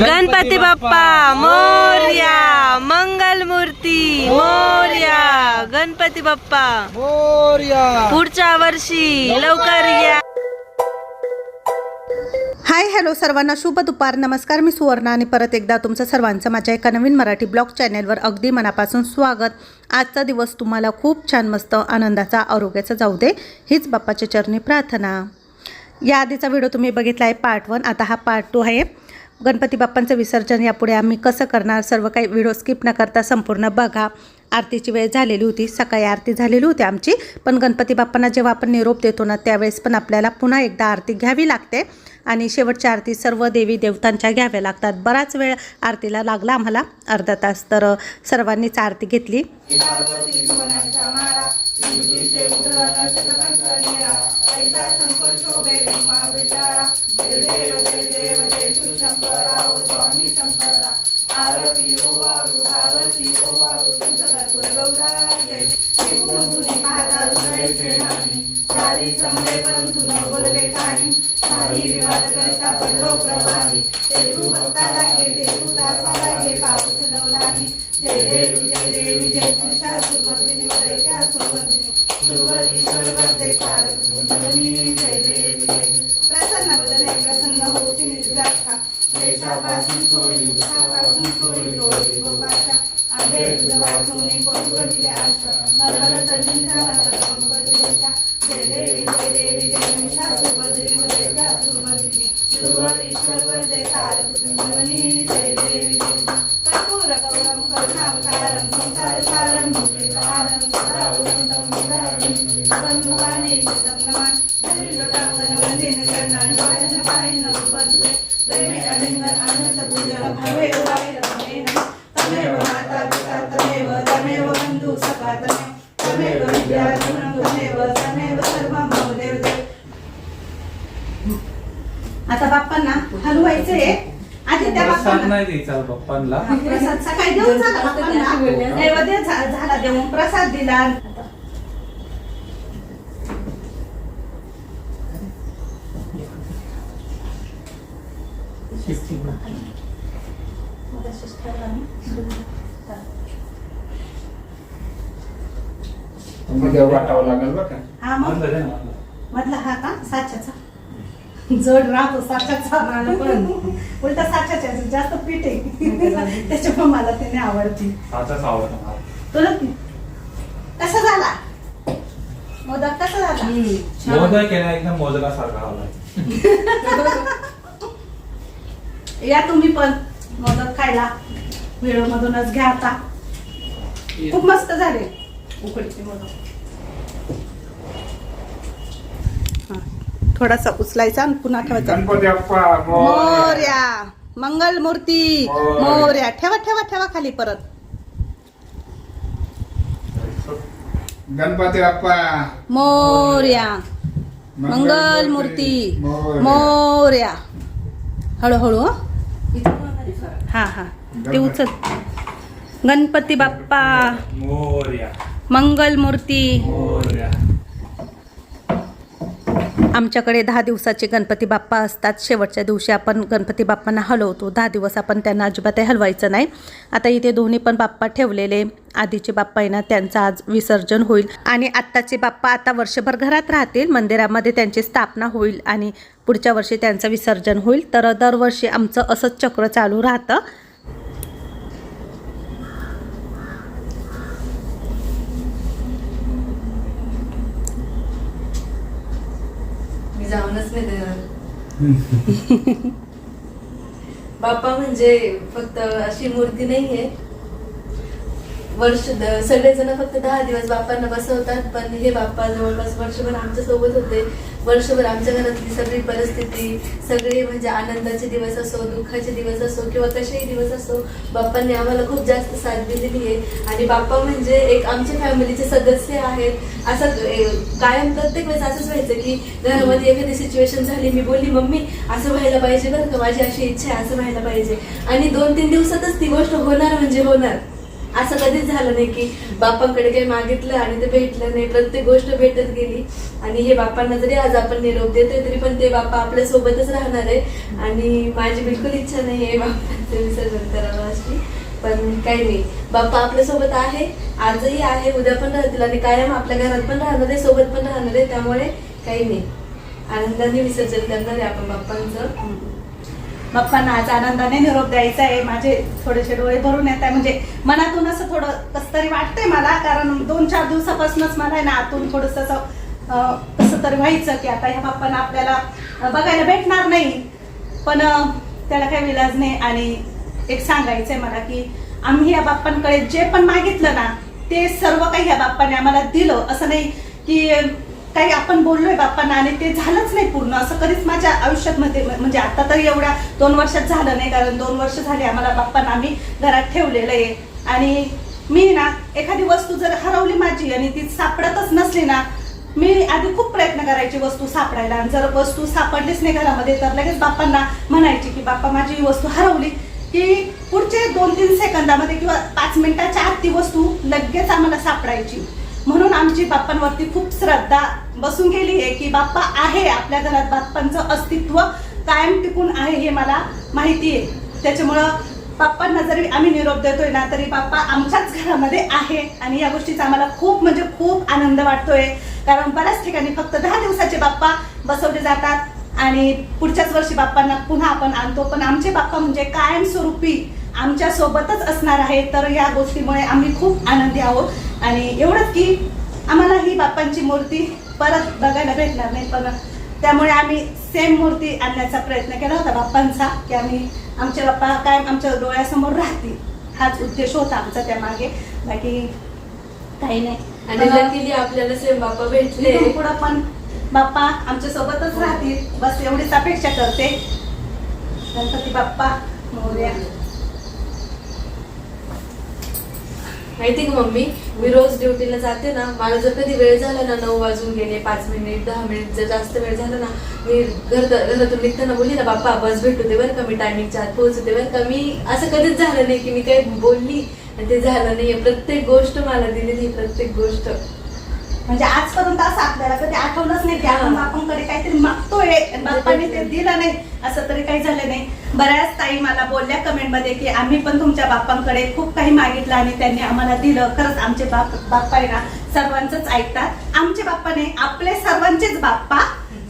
गणपती बाप्पा मोर्या मंगल मूर्ती मोर्या गणपती बाप्पा. मोरया. पुढच्या वर्षी लवकर. या. हाय हॅलो सर्वांना शुभ दुपार. नमस्कार मी सुवर्णा आणि परत एकदा तुमचं सर्वांचं माझ्या एका नवीन मराठी ब्लॉग चॅनेलवर अगदी मनापासून स्वागत. आजचा दिवस तुम्हाला खूप छान मस्त आनंदाचा आरोग्याचा जाऊ दे हीच बाप्पाच्या चरणी प्रार्थना. या आधीचा व्हिडिओ तुम्ही बघितला आहे पार्ट वन. आता हा पार्ट टू आहे. गणपती बाप्पांचं विसर्जन यापुढे आम्ही कसं करणार? सर्व काही व्हिडिओ स्किप न करता संपूर्ण बघा. आरतीची वेळ झालेली होती. सकाळी आरती झालेली होती आमची. पण गणपती बाप्पांना जेव्हा आपण निरोप देतो ना त्यावेळेस पण आपल्याला पुन्हा एकदा आरती घ्यावी लागते. आणि शेवटच्या आरती सर्व देवी देवतांच्या घ्याव्या लागतात. बराच वेळ आरतीला लागला आम्हाला अर्धा तास. तर सर्वांनीच आरती घेतली. माझ्याकरिता परलोक प्रभारी ते तू भक्ताला घे ते तू दासाला घे पाऊस लवलाही जय देव विजय देव विजय तुषा सुमर्दिनी वैद्या सुमर्दिनी सुवर ईश्वर वर्ते तारक सुंदरनी जय देव विजय प्रसन्न वदने प्रसन्न होती निर्दाता देशापासून सोडी दुःखापासून सोडी डोळी गोपाशा आहे वाचून पशुपतीले आश्रा नरहर तंजीचा नरहर पंकजेचा जय देवी जय देवी जय निशा सुभद्री जयता सुभद्री सुभद ईश्वर जयता आरती जय देवी कर्पूर कौरम करुणावतारम संसार सारम मुखेकारम सदा उदंतम मुदारिम सन्मुखाने सतम नमः हरिलोटांगन वंदेन करणानि पायन पायन उपस्थित दैवे अलिंगन अनंत पूजा भवे उभायन आता बाप्पांना हलवायचे आधी त्या प्रसाद बाप्पांना. नाही द्यायचा पप्पांना प्रसाद सकाळी देऊन झाला बाप्पांना. नैवेद्य झा- झाला देऊन प्रसाद दिला. उद्या वाटावं लागेल बरं का? हा मग? बंद झालं ना. मधला हा का? साच्याचा. जड राहतो साच्याचा पण. उलटा साच्याच्या जास्त पीठ आहे. त्याच्यामुळे मला त्याने आवडते. आताच आवडतं. तुला कसा झाला? मोदक कसा झाला? मोदक केला एकदम मोदकासारखा आला या तुम्ही पण. मोदक खायला. व्हिडिओ मधूनच घ्या आता. खूप मस्त झाले. उकडीचे मोदक हा. थोडासा उचलायचा आणि पुन्हा ठेवायचा. गणपती बाप्पा मोरया. मंगल मूर्ती. मोरया. ठेवा ठेवा ठेवा खाली परत. गणपती बाप्पा. मोर्या. मंगल मूर्ती. मोरया. मोर्या. हळूहळू हं. हा. ते उचल. गणपती बाप्पा. मंगल मूर्ती मोर्या. आमच्याकडे दहा दिवसाचे गणपती बाप्पा असतात. शेवटच्या दिवशी आपण गणपती बाप्पांना हलवतो. दहा दिवस आपण त्यांना अजिबातही हलवायचं नाही. आता इथे दोन्ही पण बाप्पा ठेवलेले. आधीचे बाप्पा आहे ना त्यांचं आज विसर्जन होईल. आणि आत्ताचे बाप्पा आता वर्षभर घरात राहतील. मंदिरामध्ये त्यांची स्थापना होईल आणि पुढच्या वर्षी त्यांचं विसर्जन होईल. तर दरवर्षी आमचं असंच चक्र चालू राहतं. जाऊनच नाही देणार बाप्पा म्हणजे फक्त अशी मूर्ती नाहीये. वर्ष सगळे सगळेजण फक्त दहा दिवस बाप्पांना बसवतात पण हे बाप्पा जवळपास वर्षभर आमच्यासोबत होते. वर्षभर आमच्या घरातली सगळी परिस्थिती सगळे म्हणजे आनंदाचे दिवस असो दुःखाचे दिवस असो किंवा कसेही दिवस असो बाप्पांनी आम्हाला खूप जास्त साथ दिलेली आहे. आणि बाप्पा म्हणजे एक आमच्या फॅमिलीचे सदस्य आहेत. असं कायम प्रत्येक वेळेस असंच व्हायचं की घरामध्ये एखादी सिच्युएशन झाली मी बोलली मम्मी असं व्हायला पाहिजे बरं का? माझी अशी इच्छा आहे असं व्हायला पाहिजे. आणि दोन तीन दिवसातच ती गोष्ट होणार म्हणजे होणार. असं कधीच झालं नाही की बापांकडे काही मागितलं आणि ते भेटलं नाही प्रत्येक गोष्ट भेटत गेली. आणि हे बापांना जरी आज आपण निरोप देतोय तरी पण ते बाप्पा आपल्या सोबतच राहणार आहे. आणि माझी बिलकुल इच्छा नाही आहे बाप्पांचं विसर्जन करावं अशी. पण काही नाही. बाप्पा आपल्यासोबत आहे आजही आहे उद्या पण राहतील आणि कायम आपल्या घरात पण राहणार आहे सोबत पण राहणार आहे. त्यामुळे काही नाही. आनंदाने विसर्जन करणार आहे आपण बाप्पांचं बाप्पांना आज आनंदाने निरोप द्यायचा आहे. माझे थोडेसे डोळे भरून येत आहे. म्हणजे मनातून असं थोडं कसं तरी वाटतंय मला कारण दोन चार दिवसापासूनच मला आहे ना आतून थोडस कसं तरी व्हायचं की आता ह्या बाप्पांना आपल्याला बघायला भेटणार नाही. पण त्याला काही विलाज नाही. आणि एक सांगायचंय मला की आम्ही या बाप्पांकडे जे पण मागितलं ना ते सर्व काही या बाप्पाने आम्हाला दिलं. असं नाही की काही आपण बोललोय बाप्पांना आणि ते झालंच नाही पूर्ण. असं कधीच माझ्या आयुष्यात मध्ये म्हणजे आता तर एवढ्या दोन वर्षात झालं नाही कारण दोन वर्ष झाली आम्हाला बाप्पांना आम्ही घरात ठेवलेलं आहे. आणि मी ना एखादी वस्तू जर हरवली माझी आणि ती सापडतच नसली ना मी आधी खूप प्रयत्न करायची वस्तू सापडायला. आणि जर वस्तू सापडलीच नाही घरामध्ये तर लगेच बाप्पांना म्हणायची की बाप्पा माझी ही वस्तू हरवली. की पुढचे दोन तीन सेकंदामध्ये किंवा पाच मिनिटाच्या आत ती वस्तू लगेच आम्हाला सापडायची. म्हणून आमची बाप्पांवरती खूप श्रद्धा बसून गेली आहे की बाप्पा आहे आपल्या घरात बाप्पांचं अस्तित्व कायम टिकून आहे हे मला माहिती आहे. त्याच्यामुळं बाप्पांना जरी आम्ही निरोप देतोय ना तरी बाप्पा आमच्याच घरामध्ये आहे आणि या गोष्टीचा आम्हाला खूप म्हणजे खूप आनंद वाटतोय. कारण बऱ्याच ठिकाणी फक्त दहा दिवसाचे बाप्पा बसवले जातात आणि पुढच्याच वर्षी बाप्पांना पुन्हा आपण आणतो. पण आमचे बाप्पा म्हणजे कायमस्वरूपी आमच्या सोबतच असणार आहे तर या गोष्टीमुळे आम्ही खूप आनंदी आहोत. आणि एवढंच की आम्हाला ही बाप्पांची मूर्ती परत बघायला भेटणार नाही पण त्यामुळे आम्ही सेम मूर्ती आणण्याचा प्रयत्न केला होता बाप्पांचा की आम्ही आमचे बाप्पा कायम आमच्या डोळ्यासमोर राहतील. हाच उद्देश होता आमचा त्यामागे. बाकी काही नाही. आणि लकीली आपल्याला सेम बाप्पा भेटले. पुढं पण बाप्पा आमच्या सोबतच राहतील. बस एवढीच अपेक्षा करते. गणपती बाप्पा मोरया. माहिती का मम्मी मी रोज ड्युटीला जाते ना मला जर कधी वेळ झाला ना नऊ वाजून गेले पाच मिनिट दहा मिनिट जर जास्त वेळ झाला ना मी घर घरातून निघताना बोलली ना बाप्पा बस भेटू दे बरं का मी टायमिंगच्या आत पोहोचते बरं का. मी असं कधीच झालं नाही की मी काही बोलली आणि ते झालं नाही प्रत्येक गोष्ट मला दिलेली प्रत्येक गोष्ट. म्हणजे आजपर्यंत असं आपल्याला कधी आठवलंच नाही की आपण. बापांकडे काहीतरी मागतोय. बाप्पाने ते दिलं नाही. असं तरी काही झालं नाही. बऱ्याच ताई मला बोलल्या कमेंटमध्ये की आम्ही पण तुमच्या बाप्पांकडे खूप काही मागितलं आणि त्यांनी आम्हाला दिलं. खरंच आमचे बाप बाप्पा आहे ना सर्वांचंच ऐकतात. आमचे बाप्पाने आपले सर्वांचेच बाप्पा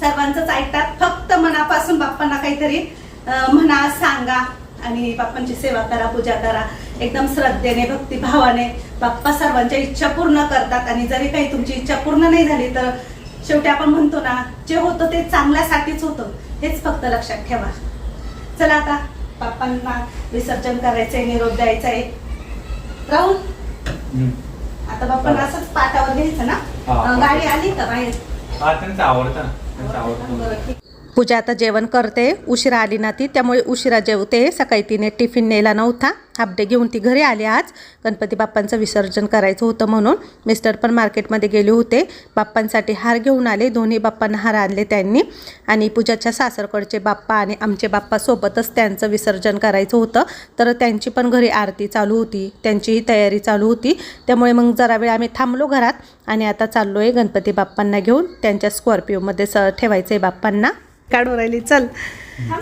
सर्वांचंच ऐकतात. फक्त मनापासून बाप्पांना काहीतरी म्हणा सांगा. आणि बाप्पांची सेवा करा पूजा करा. एकदम श्रद्धेने भक्तिभावाने बाप्पा सर्वांच्या इच्छा पूर्ण करतात आणि जरी काही तुमची इच्छा पूर्ण नाही झाली तर शेवटी आपण म्हणतो ना जे होतं ते चांगल्यासाठीच होतं. हेच फक्त लक्षात ठेवा. चला आता बाप्पांना विसर्जन करायचंय निरोप द्यायचा आहे राहुल. आता बाप्पांना असंच पाटावर घ्यायचं ना? गाडी आली का बाहेर? आवडतं आवडतं. पूजा आता जेवण करते. उशिरा आली ना ती त्यामुळे उशिरा जेवते. सकाळी तिने टिफिन नेला नव्हता. हापडे घेऊन ती घरी आली आज. गणपती बाप्पांचं विसर्जन करायचं होतं म्हणून मिस्टर पण मार्केटमध्ये गेले होते. बाप्पांसाठी हार घेऊन आले. दोन्ही बाप्पांना हार आणले त्यांनी. आणि पूजाच्या सासरकडचे बाप्पा आणि आमचे बाप्पा सोबतच त्यांचं विसर्जन करायचं होतं. तर त्यांची पण घरी आरती चालू होती. त्यांचीही तयारी चालू होती. त्यामुळे मग जरा वेळ आम्ही थांबलो घरात. आणि आता चाललो आहे गणपती बाप्पांना घेऊन. त्यांच्या स्कॉर्पिओमध्ये स ठेवायचं आहे बाप्पांना. काढून राहिली. चल.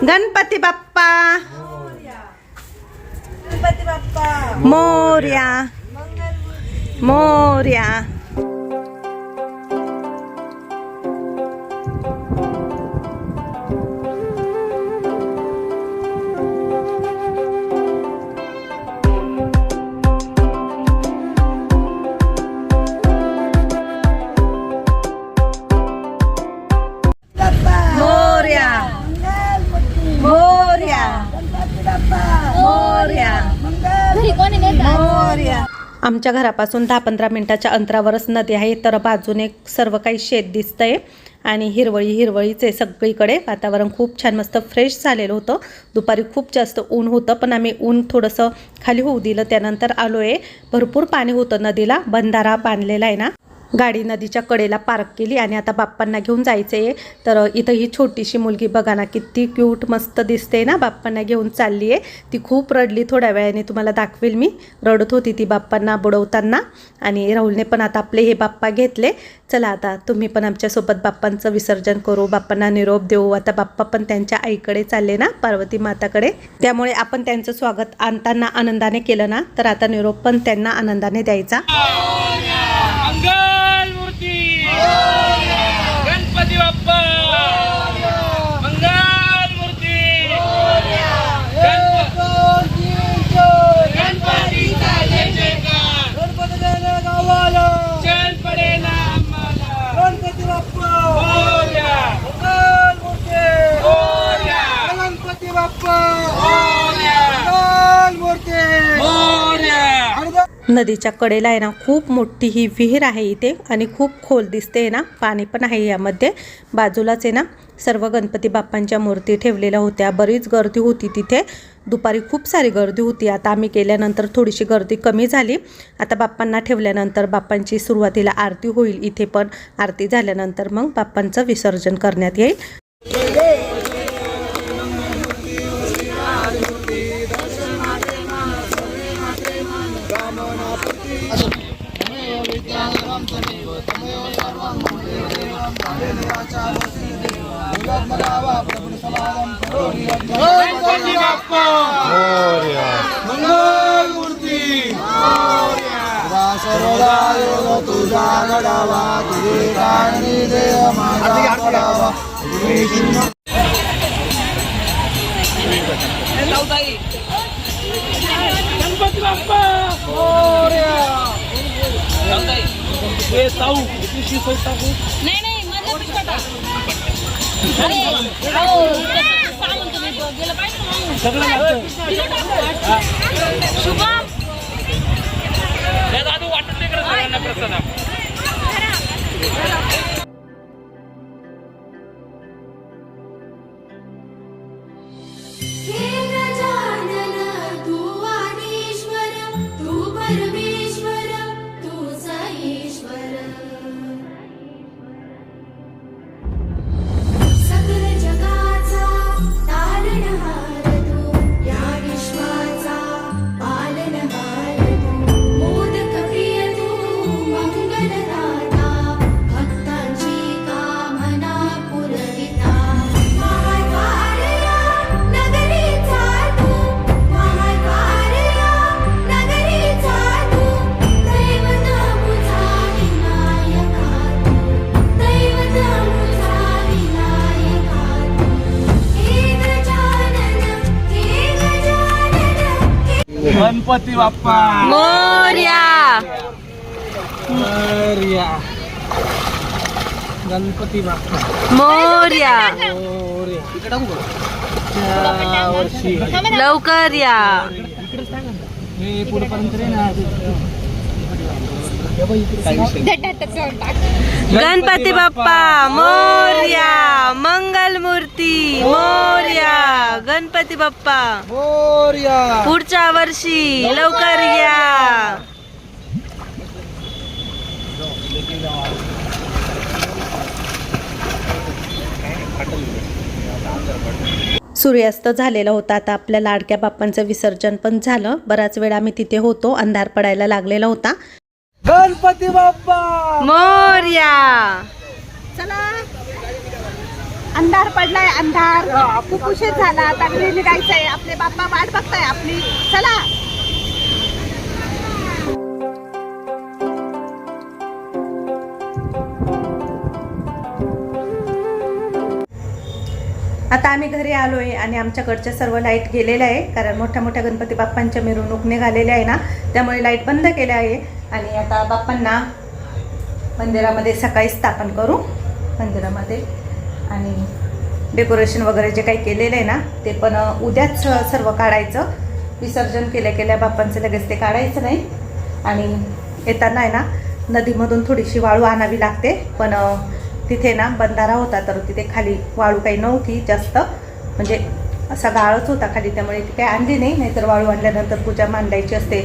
गणपती बाप्पा. गणपती बाप्पा. मोर्या. मोर्या मोर्या. आमच्या घरापासून दहा पंधरा मिनटाच्या अंतरावरच नदी आहे. तर बाजूने सर्व काही शेत दिसतंय आणि हिरवळी हिरवळीच आहे सगळीकडे. वातावरण खूप छान मस्त फ्रेश झालेलं होतं. दुपारी खूप जास्त ऊन होतं पण आम्ही ऊन थोडंसं खाली होऊ दिलं. त्यानंतर आलो आहे भरपूर पाणी होतं नदीला. बंधारा बांधलेला आहे ना. गाडी नदीच्या कडेला पार्क केली आणि आता बाप्पांना घेऊन जायचं आहे तर इथं ही छोटीशी मुलगी बघा ना किती क्यूट मस्त दिसते ना बाप्पांना घेऊन चालली आहे ती खूप रडली थोड्या वेळाने तुम्हाला दाखवेल मी. रडत होती ती बाप्पांना बुडवताना. आणि राहुलने पण आता आपले हे बाप्पा घेतले. चला आता तुम्ही पण आमच्यासोबत बाप्पांचं विसर्जन करू. बाप्पांना निरोप देऊ. आता बाप्पा पण त्यांच्या आईकडे चालले ना पार्वती माताकडे. त्यामुळे आपण त्यांचं स्वागत आणताना आनंदाने केलं ना तर आता निरोप पण त्यांना आनंदाने द्यायचा. मंगल मूर्ती गणपती बाप्पा मंगल मूर्ती गणपतीचा जय जयकार चल पडेल आम्हाला मोरया. मोरया. मोरया. नदीच्या कडेला आहे ना खूप मोठी ही विहीर आहे इथे आणि खूप खोल दिसते आहे ना पाणी पण आहे यामध्ये. बाजूलाच आहे ना सर्व गणपती बाप्पांच्या मूर्ती ठेवलेल्या होत्या बरीच गर्दी होती तिथे. दुपारी खूप सारी गर्दी होती आता आम्ही गेल्यानंतर थोडीशी गर्दी कमी झाली. आता बाप्पांना ठेवल्यानंतर बाप्पांची सुरुवातीला आरती होईल इथे पण आरती झाल्यानंतर मग बाप्पांचं विसर्जन करण्यात येईल. गणपती बाप्पा! मंगल मूर्ती गणपती बाप्पा! मोरया हे ताऊ किती टाकू नाही माझा शुभम दादू वाटत नाही करत प्रसाद. गणपती बाप्पा. मोर्या. मोरया. गणपती बाप्पा. मोर्या. मोरया. इकडे वर्षी. लवकर या. हे पुढे पर्यंत रे ना गणपती बाप्पा मोर्या मंगल मूर्ती मोर्या गणपती बाप्पा. मोरया. पुढच्या वर्षी लवकर. या. सूर्यास्त झालेला होता. आता आपल्या लाडक्या बाप्पांचं विसर्जन पण झालं. बराच वेळ आम्ही तिथे होतो. अंधार पडायला लागलेला होता. गणपती बाप्पा! मोर्या! अंधार पडलाय अंधार. खूप उशीर झाला. आता घरी निघायचंय. आपले बाप्पा वाट बघताय आपली. चला. आता आम्ही घरी आलो आहे आणि आमच्याकडच्या सर्व लाइट गेलेल्या आहे कारण मोठ्या मोठ्या गणपती बाप्पांच्या मिरवणूक निघालेल्या आहे ना त्यामुळे लाइट बंद केल्या आहे. आणि आता बाप्पांना मंदिरामध्ये सकाळी स्थापन करू मंदिरामध्ये. आणि डेकोरेशन वगैरे जे काही केलेलं आहे ना ते पण उद्याच सर्व काढायचं. विसर्जन केल्या केल्या बाप्पांचं लगेच ते काढायचं नाही. आणि येताना आहे ना नदीमधून थोडीशी वाळू आणावी लागते. पण तिथे ना बंधारा होता तर तिथे खाली वाळू काही नव्हती जास्त. म्हणजे असा गाळच होता खाली त्यामुळे ती काही आणली नाही. नाहीतर वाळू आणल्यानंतर पूजा मांडायची असते.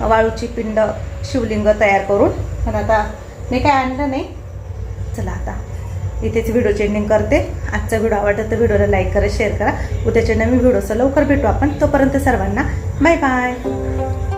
वाळूची पिंड शिवलिंग तयार करून. पण आता मी काय आणलं नाही. चला आता इथेच व्हिडिओ चेंडिंग करते. आजचा व्हिडिओ आवडला तर व्हिडिओला लाईक करा शेअर करा. उद्याच्या नवीन व्हिडिओचं लवकर भेटू आपण. तोपर्यंत सर्वांना बाय बाय